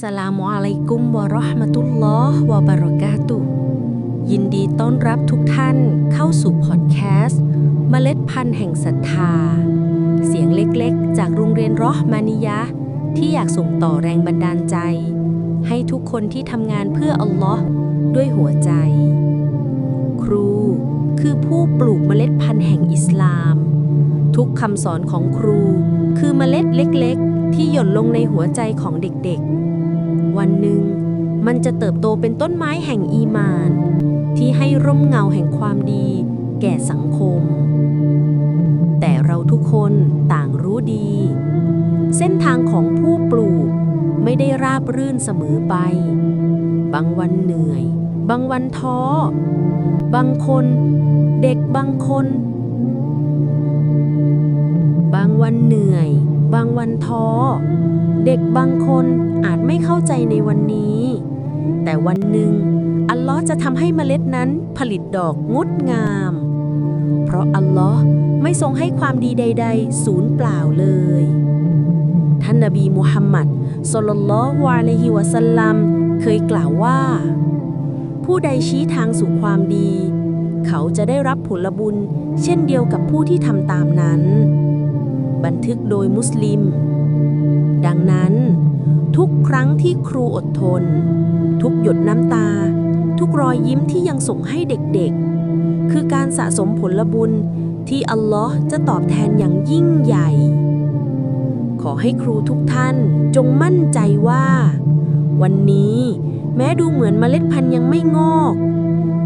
สลามุอะลัยกุมวะราะห์มะตุลลอฮ์วะบะเราะกาตุยินดีต้อนรับทุกท่านเข้าสู่พอดแคสต์ เมล็ดพันธุ์แห่งศรัทธา เสียงเล็กๆ จากโรงเรียนรอห์มานิยะ ที่อยากส่งต่อแรงบันดาลใจ ให้ทุกคนที่ทำงานเพื่ออัลลอฮ์ด้วยหัวใจ ครูคือผู้ปลูกเมล็ดพันธุ์แห่งอิสลาม ทุกคำสอนของครูคือเมล็ดเล็กๆ ที่หย่นลงในหัวใจของเด็กๆ วันหนึ่ง มันจะเติบโตเป็นต้นไม้แห่งอีมาน ที่ให้ร่มเงาแห่งความดี แก่สังคม แต่เราทุกคนต่างรู้ดี เส้นทางของผู้ปลูกไม่ได้ราบรื่นเสมอไป บางวันเหนื่อย บางวันท้อ บางคน เด็กบางคน บางวันเหนื่อย บางวันท้อ เด็กบางคนอาจไม่เข้าใจในวันนี้ แต่วันหนึ่ง อัลลอฮ์จะทำให้เมล็ดนั้นผลิตดอกงดงาม เพราะอัลลอฮ์ไม่ทรงให้ความดีใด ๆ สูญเปล่าเลย ท่านนบีมุฮัมมัดสลลัลลอฮุอะลัยฮิวะสัลลัมเคยกล่าวว่า ผู้ใดชี้ทางสู่ความดี เขาจะได้รับผลบุญ เช่นเดียวกับผู้ที่ทำตามนั้น บันทึกโดยมุสลิม ดังนั้น ทุกครั้งที่ครูอดทน ทุกหยดน้ำตา ทุกรอยยิ้มที่ยังส่งให้เด็กๆ คือการสะสมผลบุญที่อัลลอฮ์จะตอบแทนอย่างยิ่งใหญ่ ขอให้ครูทุกท่านจงมั่นใจว่า วันนี้แม้ดูเหมือนเมล็ดพันธุ์ยังไม่งอก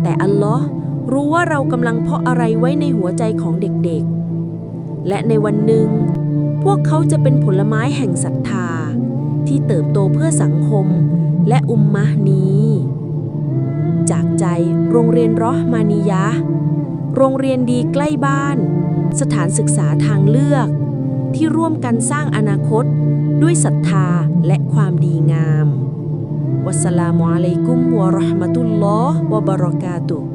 แต่อัลลอฮ์รู้ว่าเรากำลังเพาะอะไรไว้ในหัวใจของเด็กๆ และในวันหนึ่ง พวกเขาจะเป็นผลไม้แห่งศรัทธา ที่เติบโตเพื่อสังคมและอุมมะนี้ จากใจโรงเรียนรอห์มานิยะ โรงเรียนดีใกล้บ้าน สถานศึกษาทางเลือก ที่ร่วมกันสร้างอนาคต ด้วยศรัทธาและความดีงาม วัสสลามุอะลัยกุมวะราะห์มะตุลลอฮ์วะบะเราะกาตุฮ์